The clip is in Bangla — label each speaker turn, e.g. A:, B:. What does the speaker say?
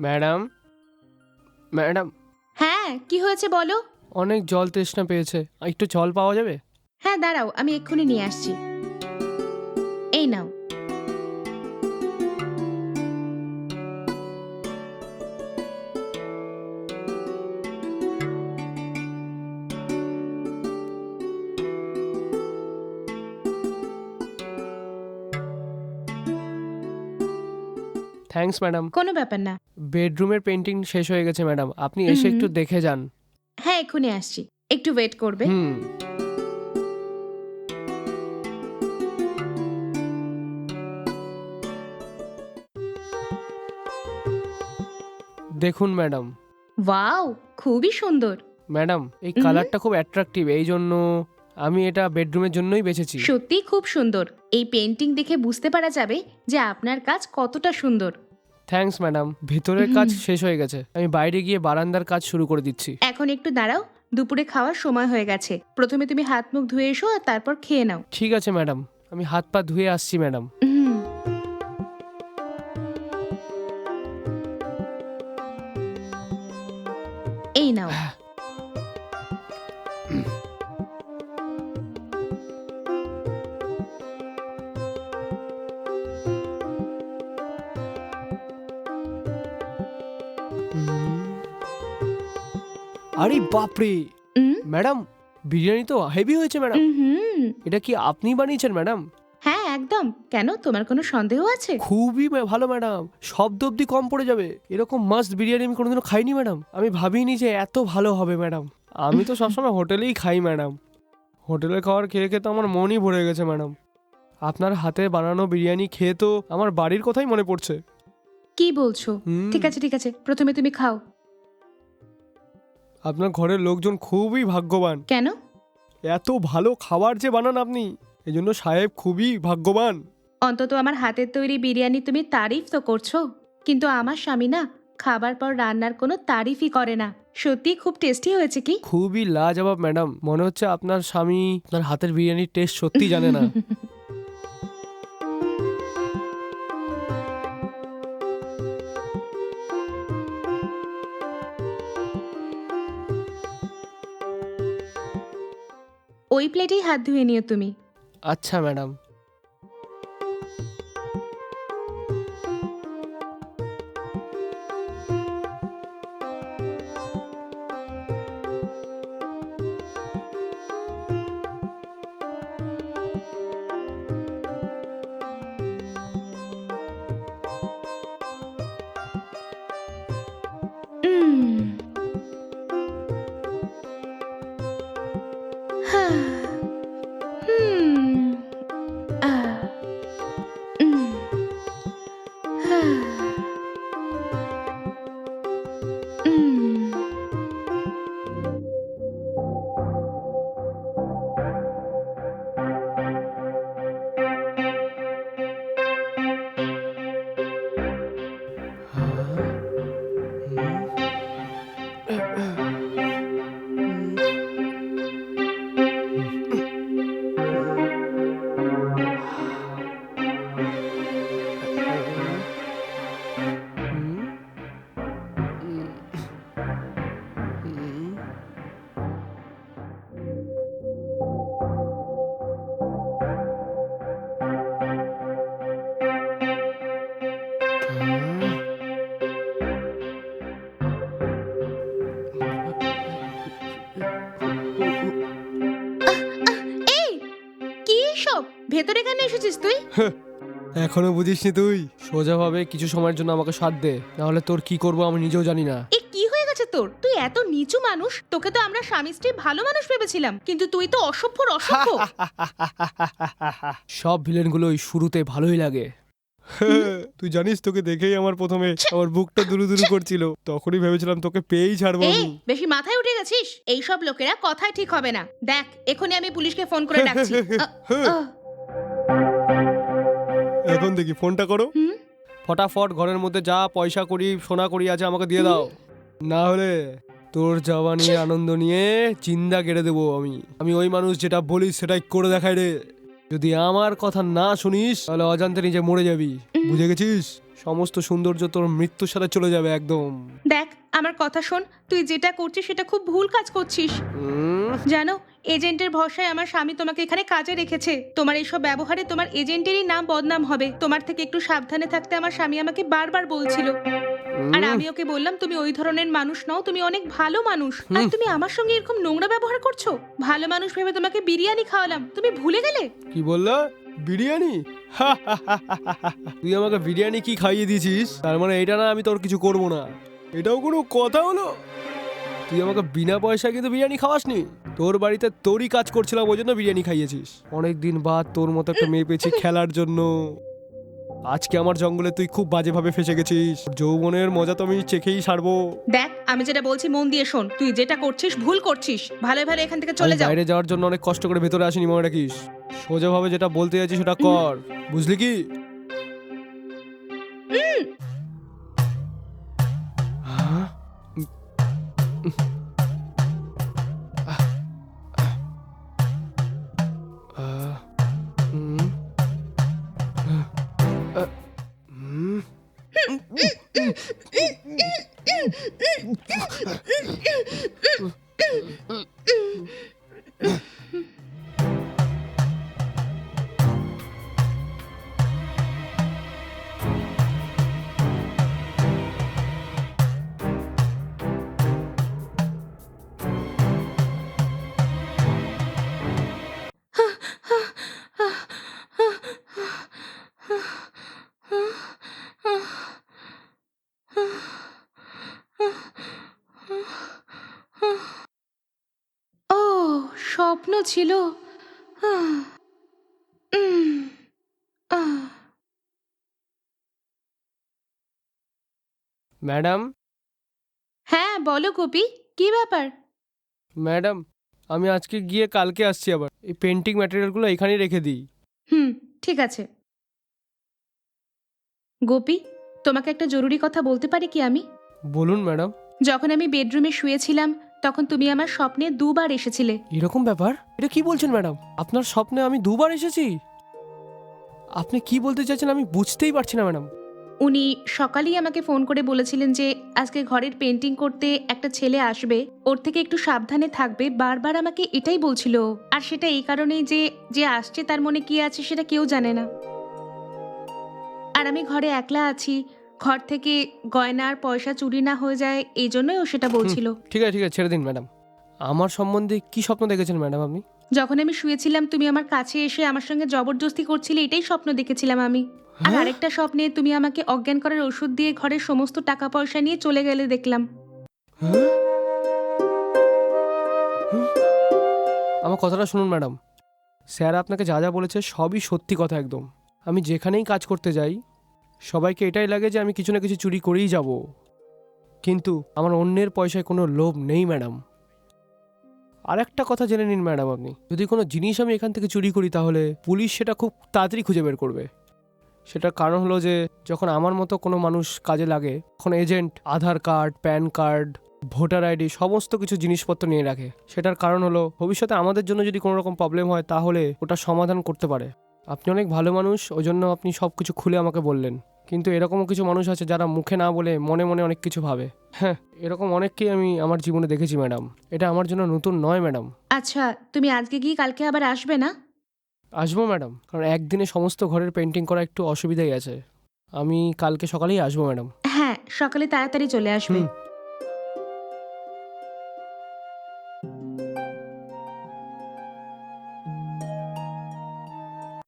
A: ম্যাডাম? ম্যাডাম?
B: হ্যাঁ কি হয়েছে বলো?
A: অনেক জল তৃষ্ণা পেয়েছে। একটু জল পাওয়া যাবে?
B: হ্যাঁ দাঁড়াও আমি এক্ষুনি নিয়ে আসছি।
A: থ্যাঙ্কস ম্যাডাম
B: কোনো ব্যাপার না।
A: বেডরুমের পেন্টিং শেষ হয়ে গেছে ম্যাডাম আপনি এসে একটু দেখে যান।
B: হ্যাঁ এক্ষুনি আসছি। একটু ওয়েট করবে।
A: হুম। দেখুন ম্যাডাম
B: ওয়াও খুবই সুন্দর।
A: ম্যাডাম এই কালারটা খুব অ্যাট্রাকটিভ এই জন্য আমি এটা বেডরুমের জন্যই বেছেছি।
B: সত্যি খুব সুন্দর। এই পেন্টিং দেখে বুঝতে পারা যাবে যে আপনার কাজ কতটা সুন্দর।
A: থ্যাঙ্কস ম্যাডাম ভেতরের কাজ শেষ হয়ে গেছে। আমি বাইরে গিয়ে বারান্দার কাজ শুরু করে দিচ্ছি।
B: এখন একটু দাঁড়াও দুপুরে খাওয়ার সময় হয়ে গেছে। প্রথমে তুমি হাত মুখ ধুয়ে এসো আর তারপর খেয়ে নাও।
A: ঠিক আছে ম্যাডাম আমি হাত পা ধুয়ে আসছি ম্যাডাম
B: হুম। এই নাও।
A: আরে বাপরে। ম্যাডাম বিরিয়ানি তো হেভি হয়েছে ম্যাডাম।
B: হুম
A: এটা কি আপনি বানিয়েছেন ম্যাডাম?
B: হ্যাঁ একদম। কেন? তোমার কোনো সন্দেহ আছে?
A: খুবই মা- ভালো ম্যাডাম। শব্দ অব্দি কম পড়ে যাবে। এরকম মাস্ট বিরিয়ানি আমি কোনোদিনও খাইনি ম্যাডাম। আমি ভাবিনি যে এত ভালো হবে ম্যাডাম। আমি তো সবসময় হোটেলেই খাই ম্যাডাম। হোটেলে খাওয়ার খেয়ে খেয়ে তো আমার মনই ভরে গেছে ম্যাডাম। আপনার হাতে বানানো বিরিয়ানি খেয়ে তো আমার বাড়ির কথাই মনে পড়ছে।
B: কি বলছো?
A: হুম,
B: ঠিক আছে ঠিক আছে প্রথমে তুমি খাও।
A: আপনার ঘরের লোকজন খুবই ভাগ্যবান।
B: কেন?
A: এত ভালো খাবার যে বানান আপনি এই জন্য সাহেব খুবই ভাগ্যবান।
B: অন্তত আমার হাতের তৈরি বিরিয়ানি তুমি তারিফ তো করছ। কিন্তু আমার স্বামী না খাবার পর রান্নার কোনো তারিফই করে না। সত্যি খুব টেস্টি হয়েছে কি?
A: খুবই লাজবাব ম্যাডাম। মনে হচ্ছে আপনার স্বামী আপনার হাতের বিরিয়ানির টেস্ট সত্যি জানে না।
B: ওই প্লেটেই হাত ধুয়ে নিও তুমি।
A: আচ্ছা ম্যাডাম।
B: এসেছিস তুই?
A: এখনও বুঝিসনি তুই? সোজাভাবে কিছু সময়ের জন্য আমাকে সাথ দে নাহলে তোর কি করব আমি নিজেও জানি না।
B: এ কি হয়ে গেছে তোর? তুই এত নিচু মানুষ তোকে তো আমরা স্বামী স্ত্রী ভালো মানুষ ভেবেছিলাম কিন্তু তুই তো অসভ্য অসভ্য।
A: সব ভিলেনগুলোই শুরুতে ভালোই লাগে। তুই জানিস তোকে দেখেই আমার প্রথমে আমার বুকটা দুরু দুরু করছিল। তখনই ভেবেছিলাম তোকে পেয়েই ছাড়বো
B: এই বেশি মাথায় উঠে গেছিস? এই সব লোকেরা কথাই ঠিক হবে না। দেখ এখনই আমি পুলিশকে ফোন করে ডাকছি।
A: এখন দেখি ফোনটা করো।
B: হুম?
A: ফটাফট ঘরের মধ্যে যা পয়সা করি সোনা করি আছে আমাকে দিয়ে দাও। না হলে তোর জওয়ানির আনন্দ নিয়ে চিন্তা কেড়ে দেবো আমি। আমি ওই মানুষ যেটা বলিস সেটাই করে দেখাই রে। যদি আমার কথা না শুনিস তাহলে অজান্তে নিজে মরে যাবি। বুঝে গেছিস? সমস্ত সৌন্দর্য তোর মৃত্যুর সাথে চলে যাবে একদম।
B: দেখ আমার কথা শোন। তুই যেটা করছিস সেটা খুব ভুল কাজ করছিস। জানো এজেন্টের ভরসায় আমার স্বামী তোমাকে এখানে কাজে রেখেছে। তোমার এইসব ব্যবহারে তোমার এজেন্টেরই নাম বদনাম হবে। তোমার থেকে একটু সাবধানে থাকতে আমার স্বামী আমাকে বারবার বলছিল। আর আমি ওকে বললাম তুমি ওই ধরনের মানুষ নও তুমি অনেক ভালো মানুষ। আর তুমি আমার সঙ্গে এরকম নোংরা ব্যবহার করছ? ভালো মানুষ ভেবে তোমাকে বিরিয়ানি খাওয়ালাম। তুমি ভুলে গেলে?
A: কি বললা? বিরিয়ানি? তুই আমাকে বিরিয়ানি কি খাইয়ে দিয়েছিস তার মানে এটা না আমি তোর কিছু করব না। এটাও কোনো কথা হলো? তুই আমাকে বিনা পয়সায় কিন্তু বিরিয়ানি খাওয়াসনি? তোর বাড়িতে তোরই কাজ করছিলাম ওই জন্য বিরিয়ানি খাইয়েছিস। অনেক দিন বাদ তোর মতো একটা মেয়ে পেয়েছি খেলার জন্য। আজকে আমার জঙ্গলে তুই খুব বাজেভাবে ফেসে গেছিস। যৌবনের মজা তো আমি চেখেই সারবো।
B: দেখ আমি যেটা বলছি মন দিয়ে শোন। তুই যেটা করছিস ভুল করছিস। ভালো ভালো এখান থেকে চলে
A: আমি
B: যাও।
A: বাইরে যাওয়ার জন্য অনেক কষ্ট করে ভেতরে আসিনি মনে রাখিস? সোজাভাবে যেটা বলতে যাচ্ছি সেটা কর। বুঝলি কি? うんうんう
B: んう স্বপ্ন ছিল।
A: ম্যাডাম?
B: হ্যাঁ বলো গোপি কি ব্যাপার?
A: ম্যাডাম আমি আজকে গিয়ে কালকে আসছি আবার। এই পেন্টিং ম্যাটেরিয়ালগুলো এখানেই রেখে দিই।
B: হুম ঠিক আছে। গোপি তোমাকে একটা জরুরি কথা বলতে পারি কি আমি?
A: বলুন ম্যাডাম।
B: যখন আমি বেডরুমে শুয়েছিলাম তখন তুমি আমার স্বপ্নে দুবার এসেছিলে।
A: এরকম ব্যাপার? এটা কি বলছেন ম্যাডাম? আপনার স্বপ্নে আমি দুবার এসেছি? আপনি কি বলতে চাইছেন আমি বুঝতেই পারছি না ম্যাডাম।
B: উনি সকালেই আমাকে ফোন করে বলেছিলেন যে আজকে ঘরের পেন্টিং করতে একটা ছেলে আসবে ওর থেকে একটু সাবধানে থাকবে বারবার আমাকে এটাই বলছিল। আর সেটা এই কারণেই যে যে আসছে তার মনে কি আছে সেটা কেউ জানে না। আর আমি ঘরে একলা আছি ঘর থেকে গয়না আর পয়সা চুরি না হয়ে যায় এই জন্যই ও সেটা বলছিল।
A: ঠিক আছে ঠিক আছে ছেড়ে দিন ম্যাডাম। আমার সম্বন্ধে কি স্বপ্ন দেখেছেন ম্যাডাম আপনি?
B: যখন আমি শুয়েছিলাম তুমি আমার কাছে এসে আমার সঙ্গে জবরদস্তি করছিলে এটাই স্বপ্ন দেখেছিলাম আমি। আর
A: হ্যাঁ?
B: আরেকটা স্বপ্নে তুমি আমাকে অজ্ঞান করার ওষুধ দিয়ে ঘরের সমস্ত টাকা পয়সা নিয়ে চলে গেলে দেখলাম।
A: হ্যাঁ? আমার কথাটা শুনুন ম্যাডাম। স্যার আপনাকে যা যা বলেছে সবই সত্যি কথা একদম। আমি যেখানেই কাজ করতে যাই সবাইকে এটাই লাগে যে আমি কিছু না কিছু চুরি করেই যাব। কিন্তু আমার অন্যের পয়সায় কোনো লোভ নেই, ম্যাডাম। আর একটা কথা জেনে নিন, ম্যাডাম আপনি। যদি কোনো জিনিস আমি এখান থেকে চুরি করি তাহলে পুলিশ সেটা খুব তাড়াতাড়ি খুঁজে বের করবে। সেটার কারণ হলো যে, যখন আমার মতো কোনো মানুষ কাজে লাগে, তখন agent, Aadhaar card, PAN card, voter ID সমস্ত কিছু জিনিসপত্র নিয়ে রাখে। সেটার কারণ হলো, ভবিষ্যতে আমাদের জন্য যদি কোনো রকম প্রবলেম হয়, তাহলে ওটা সমাধান করতে পারে। আপনি অনেক ভালো মানুষ ওই জন্য আপনি সব কিছু খুলে আমাকে বললেন। কিন্তু এরকমও কিছু মানুষ আছে যারা মুখে না বলে মনে মনে অনেক কিছু ভাবে। হ্যাঁ এরকম অনেককেই আমি আমার জীবনে দেখেছি ম্যাডাম। এটা আমার জন্য নতুন নয় ম্যাডাম।
B: আচ্ছা তুমি আজকে গিয়ে কালকে আবার আসবে না?
A: আসব ম্যাডাম। কারণ একদিনে সমস্ত ঘরের পেন্টিং করা একটু অসুবিধাই আছে। আমি কালকে সকালেই আসব ম্যাডাম।
B: হ্যাঁ সকালে তাড়াতাড়ি চলে আসবে।